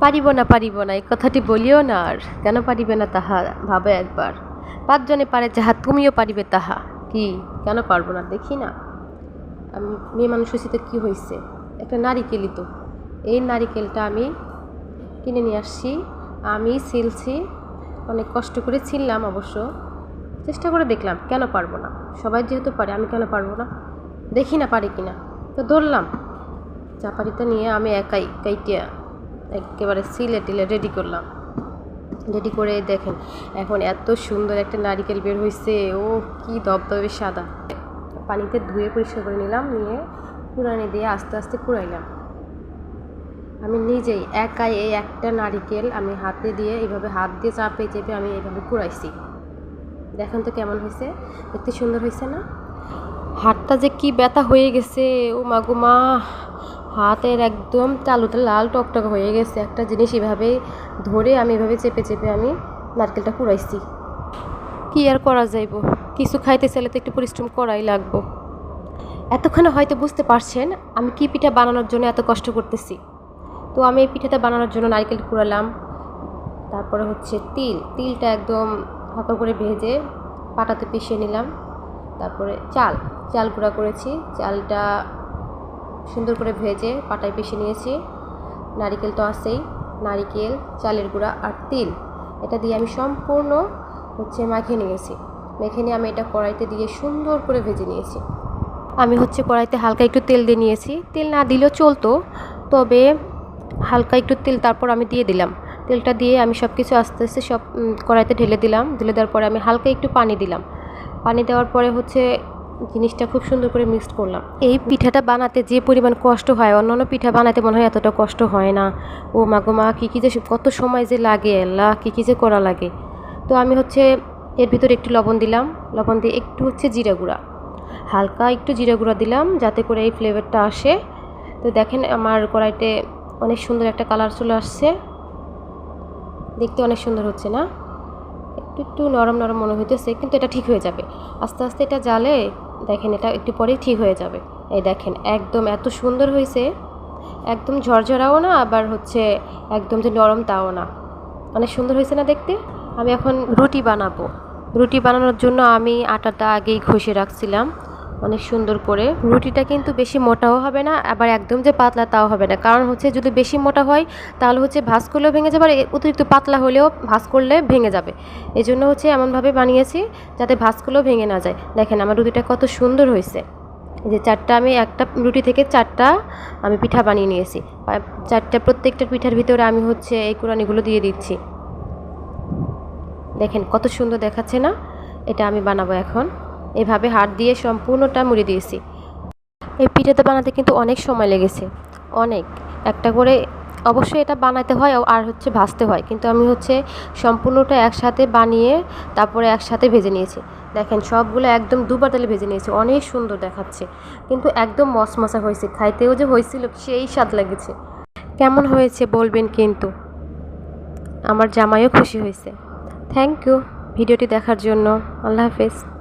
পারিব না পারিব না, এই কথাটি বলিও না আর। কেন পারিবে না তাহা? ভাবে একবার। পাঁচজনে পারে যাহা, তুমিও পারিবে তাহা। কি? কেন পারব না? দেখি না। আমি, মেয়ে মানুষ হয়েছি তো কী হয়েছে একটা নারিকেলই তো। এই নারিকেলটা আমি কিনে নিয়ে আসছি। আমি ছিলছি, অনেক কষ্ট করে ছিললাম অবশ্য। চেষ্টা করে দেখলাম, কেন পারব না? সবাই যেহেতু পারে, আমি কেন পারব না? দেখি না পারি কি না তো ধরলাম। চাপাটিটা নিয়ে আমি একাই কাইটিয়া একেবারে সিলে টিলে রেডি করলাম। রেডি করে দেখেন, এখন এত সুন্দর একটা নারিকেল বের হয়েছে ও কি দবদবে সাদা। পানিতে ধুয়ে পরিষ্কার করে নিলাম, নিয়ে কুড়ানি দিয়ে আস্তে আস্তে কুড়াইলাম। আমি নিজেই একাই এই একটা নারিকেল আমি হাতে দিয়ে এইভাবে হাত দিয়ে চাপে চেপে আমি এইভাবে কুড়াইছি। দেখেন তো কেমন হয়েছে দেখতে সুন্দর হয়েছে না? হাতটা যে কি ব্যথা হয়ে গেছে, ও মাগো মা। হাতের একদম তালুতে লাল টকটক হয়ে গেছে। একটা জিনিস এভাবে ধরে আমি এভাবে চেপে চেপে আমি নারকেলটা কুড়াইছি। কি আর করা যাইব? কিছু খাইতে চাইলে তো একটু পরিশ্রম করাই লাগবো। এতক্ষণে হয়তো বুঝতে পারছেন আমি কি পিঠা বানানোর জন্য এত কষ্ট করতেছি। তো আমি এই পিঠাটা বানানোর জন্য নারকেল কুড়ালাম। তারপরে হচ্ছে তিল। তিলটা একদম হালকা করে ভেজে পাটাতে পিষিয়ে নিলাম। তারপরে চাল। চাল গুঁড়া করেছি। চালটা সুন্দর করে ভেজে পাটায় পিষে নিয়েছি। নারিকেল তো আছেই। নারিকেল, চালের গুঁড়া আর তিল। এটা দিয়ে আমি সম্পূর্ণ হচ্ছে মাখিয়ে নিয়েছি। মেখে নিয়ে আমি এটা কড়াইতে দিয়ে সুন্দর করে ভেজে নিয়েছি। আমি হচ্ছে কড়াইতে হালকা একটু তেল দিয়ে নিয়েছি। তেল না দিলেও চলতো। তবে হালকা একটু তেল তারপর আমি দিয়ে দিলাম। তেলটা দিয়ে আমি সব কিছু আস্তে আস্তে সব কড়াইতে ঢেলে দিলাম। ঢেলে দেওয়ার পরে আমি হালকা একটু পানি দিলাম। পানি দেওয়ার পরে হচ্ছে জিনিসটা খুব সুন্দর করে মিক্সড করলাম। এই পিঠাটা বানাতে যে পরিমাণ কষ্ট হয়, অন্যান্য পিঠা বানাতে মনে হয় এতটা কষ্ট হয় না। ও মা গো মা, কী কী যে কত সময় যে লাগে, আল্লাহ, কী কী যে করা লাগে। তো আমি হচ্ছে এর ভিতরে একটু লবণ দিলাম। লবণ দিয়ে একটু হচ্ছে জিরা গুঁড়া। হালকা একটু জিরা গুঁড়া দিলাম, যাতে করে এই ফ্লেভারটা আসে। তো দেখেন আমার কড়াইতে অনেক সুন্দর একটা কালার চলে আসছে। দেখতে অনেক সুন্দর হচ্ছে না? একটু একটু নরম নরম মনে হইতেছে, কিন্তু এটা ঠিক হয়ে যাবে। আস্তে আস্তে এটা জালে দেখেন, এটা একটু পরেই ঠিক হয়ে যাবে। এই দেখেন, একদম এত সুন্দর হয়েছে। একদম ঝরঝরাও না, আবার হচ্ছে একদম যে নরম তাও না। অনেক সুন্দর হয়েছে না দেখতে? আমি এখন রুটি বানাবো। রুটি বানানোর জন্য আমি আটাটা আগেই ঘষে রাখছিলাম। অনেক সুন্দর করে। রুটিটা কিন্তু বেশি মোটাও হবে না, আবার একদম যে পাতলা তাও হবে না। কারণ হচ্ছে যদি বেশি মোটা হয়, তাহলে হচ্ছে ভাজ করলেও ভেঙে যাবে, আর অতিরিক্ত পাতলা হলেও ভাজ করলে ভেঙে যাবে। এই জন্য হচ্ছে এমনভাবে বানিয়েছি যাতে ভাজ করলেও ভেঙে না যায়। দেখেন আমার রুটিটা কত সুন্দর হয়েছে। যে চারটা আমি, একটা রুটি থেকে চারটা আমি পিঠা বানিয়ে নিয়েছি। চারটা প্রত্যেকটা পিঠার ভিতরে আমি হচ্ছে এই কোরআনিগুলো দিয়ে দিচ্ছি। দেখেন কত সুন্দর দেখাচ্ছে না? এটা আমি বানাবো এখন। এভাবে হাত দিয়ে সম্পূর্ণটা মুড়ে দিয়েছি। এই পিঠাটা বানাতে কিন্তু অনেক সময় লেগেছে। অনেক। একটা করে অবশ্যই এটা বানাতে হয় আর হচ্ছে ভাজতে হয়। কিন্তু আমি হচ্ছে সম্পূর্ণটা একসাথে বানিয়ে তারপরে একসাথে ভেজে নিয়েছি। দেখেন, সবগুলো একদম দুবার তেলে ভেজে নিয়েছি। অনেক সুন্দর দেখাচ্ছে। কিন্তু একদম মশমশা হয়েছে। খাইতেও যে হয়েছিল, সেই স্বাদ লেগেছে। কেমন হয়েছে বলবেন কিন্তু। আমার জামাইও খুশি হয়েছে। থ্যাংক ইউ ভিডিওটি দেখার জন্য। আল্লাহ হাফেজ।